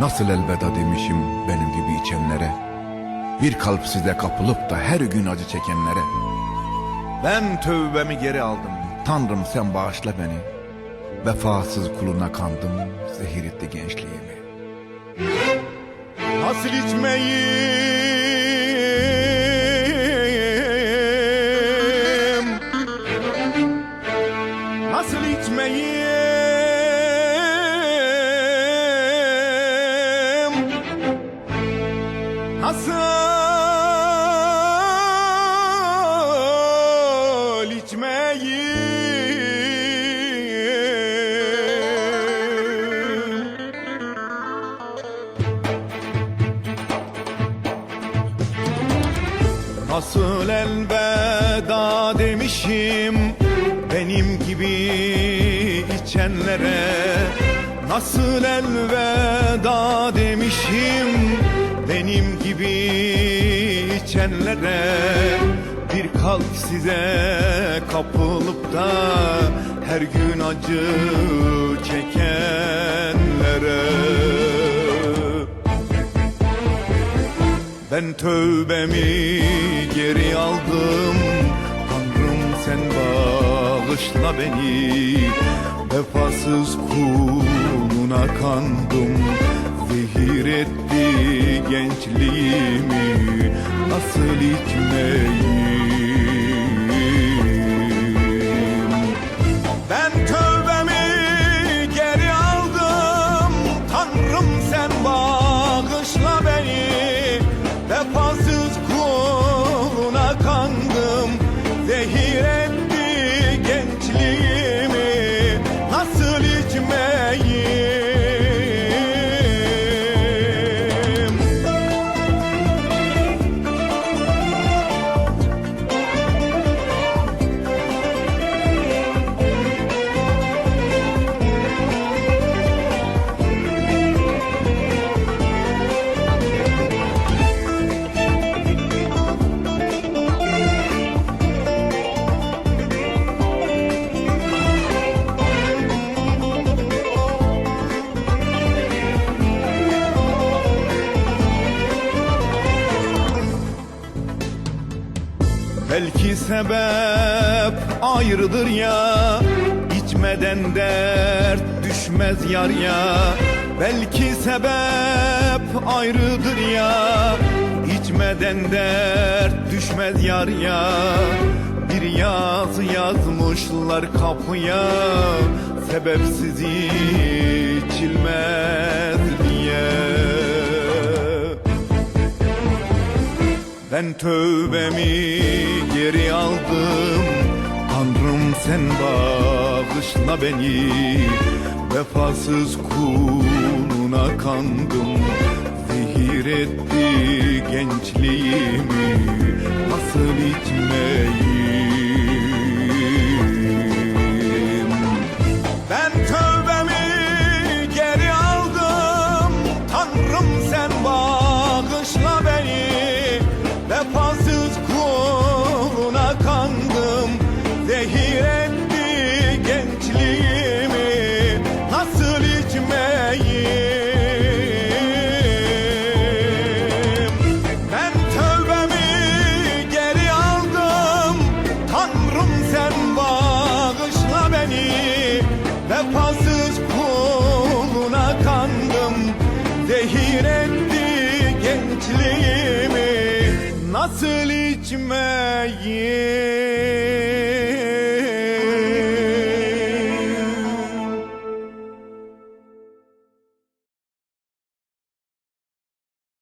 Nasıl elveda demişim benim gibi içenlere? Bir kalp size kapılıp da her gün acı çekenlere. Ben tövbemi geri aldım. Tanrım sen bağışla beni. Vefasız kuluna kandım Zehir etti gençliğimi. Nasıl içmeyim Nasıl içmeyim Nasıl elveda demişim benim gibi içenlere. Nasıl elveda demişim benim gibi içenlere Bir kalp size kapılıp da her gün acı çekenlere. Ben tövbemi geri aldım. Tanrım sen bağışla beni. Vefasız kuluna kandım Zehir etti gençliğimi Nasıl içmeyim Belki sebep ayrıdır ya. İçmeden dert düşmez yar ya. Belki sebep ayrıdır ya. İçmeden dert düşmez yar ya. Bir yazı yazmışlar kapıya. Sebepsiz içilmez ben tövbemi geri aldım. Tanrım sen bağışla beni. Vefasız kuluna kandım. Zehir etti gençliğimi. Nasıl içmeyim Etti gençliğimi Nasıl içmeyim